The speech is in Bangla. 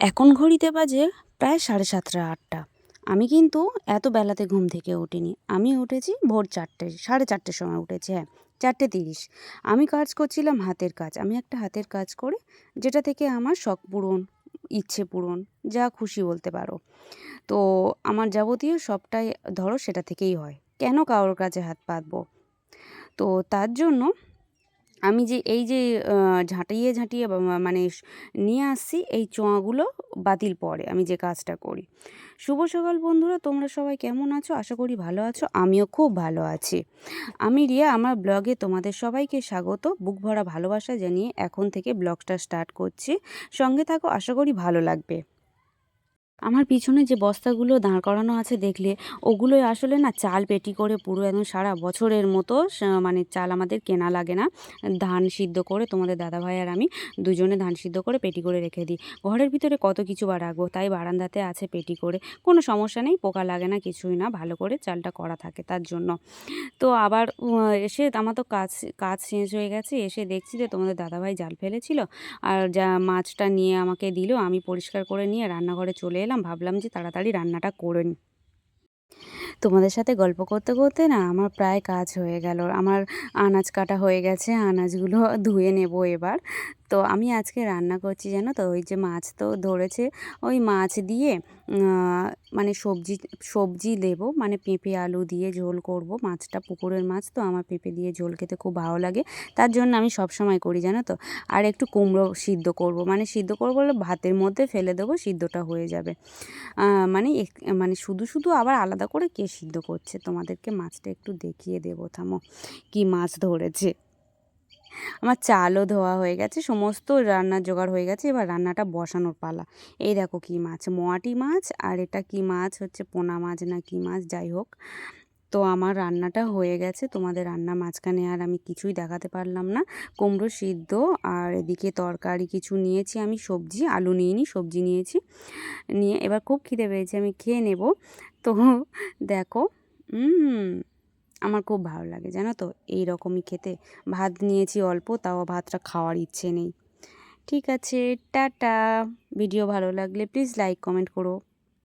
এখন ঘড়িতে বাজে প্রায় সাড়ে সাতটা, আটটা। আমি কিন্তু এত বেলাতে ঘুম থেকে উঠিনি। আমি উঠেছি ভোর চারটে, সাড়ে চারটের সময় উঠেছি হ্যাঁ চারটে তিরিশ। আমি কাজ করছিলাম হাতের কাজ। আমি একটা হাতের কাজ করে যেটা থেকে আমার শখ পূরণ, ইচ্ছে পূরণ, যা খুশি বলতে পারো। তো আমার যাবতীয় সবটাই ধরো সেটা থেকেই হয়। কেন কারোর কাছে হাত পাতবো? তো তার জন্য আমি যে এই যে ঝাঁটিয়ে ঝাঁটিয়ে মানে নিয়ে আসছি, এই চোঁয়াগুলো বাতিল পড়ে আমি যে কাজটা করি। শুভ সকাল বন্ধুরা, তোমরা সবাই কেমন আছো? আশা করি ভালো আছো, আমিও খুব ভালো আছি। আমি রিয়া, আমার ব্লগে তোমাদের সবাইকে স্বাগত। বুক ভরা ভালোবাসা জানিয়ে এখন থেকে ব্লগটা স্টার্ট করছি। সঙ্গে থাকো, আশা করি ভালো লাগবে। আমার পিছনে যে বস্তাগুলো দাঁড় করানো আছে দেখলে, ওগুলোই আসলে না চাল পেটি করে পুরো একদম সারা বছরের মতো মানে চাল আমাদের কেনা লাগে না। ধান সিদ্ধ করে তোমাদের দাদাভাই আর আমি দুজনে ধান সিদ্ধ করে পেটি করে রেখে দিই। ঘরের ভিতরে কত কিছু বা রাখব তাই বারান্দাতে আছে পেটি করে। কোনো সমস্যা নেই, পোকা লাগে না, কিছুই না, ভালো করে চালটা করা থাকে তার জন্য। তো আবার এসে আমার তো কাজ কাজ শেষ হয়ে গেছে, এসে দেখছি যে তোমাদের দাদাভাই জাল ফেলেছিল। আর যা মাছটা নিয়ে আমাকে দিল, আমি পরিষ্কার করে নিয়ে রান্নাঘরে চলে এলাম, ভাবলাম যে তাড়াতাড়ি রান্নাটা করে নিই তোমাদের সাথে গল্প করতে করতে না আমার প্রায় কাজ হয়ে গেল। আমার আনাজ কাটা হয়ে গেছে, আনাজগুলো ধুয়ে নেব এবার। তো আমি আজকে রান্না করছি জানো তো? ওই যে মাছ তো ধরেছে, ওই মাছ দিয়ে মানে সবজি সবজি দেবো মানে পেঁপে, আলু দিয়ে ঝোল করব, মাছটা পুকুরের মাছ তো, আমার পেঁপে দিয়ে ঝোল খেতে খুব ভালো লাগে। তার জন্য আমি সব সময় করি জানো তো? আর একটু কুমড়ো সিদ্ধ করব মানে সিদ্ধ করব বলে ভাতের মধ্যে ফেলে দেবো, সিদ্ধটা হয়ে যাবে। মানে মানে শুধু শুধু আবার আলাদা করে কে সিদ্ধ করছে? তোমাদেরকে মাছটা একটু দেখিয়ে দেবো, থামো। কি মাছ ধরেছে? আমার চালও ধোয়া হয়ে গেছে, সমস্ত রান্নার জোগাড় হয়ে গেছে, এবার রান্নাটা বসানোর পালা। এই দেখো কী মাছ, মোয়াটি মাছ আর এটা কী মাছ হচ্ছে, পোনা মাছ না কী মাছ, যাই হোক। তো আমার রান্নাটা হয়ে গেছে, তোমাদের রান্না মাঝখানে আর আমি কিছুই দেখাতে পারলাম না। কুমড়ো সিদ্ধ আর এদিকে তরকারি কিছু নিয়েছি, আমি সবজি, আলু নিইনি, সবজি নিয়েছি। নিয়ে এবার খুব খিদে পেয়েছি, আমি খেয়ে নেব। তো দেখো আমার খুব ভালো লাগে, জানো তো? এই রকমই খেতে। ভাত নিয়েছি অল্প, তাও ভাতটা খাওয়ার ইচ্ছে নেই। ঠিক আছে, টাটা। ভিডিও ভালো লাগলে প্লিজ লাইক, কমেন্ট করো।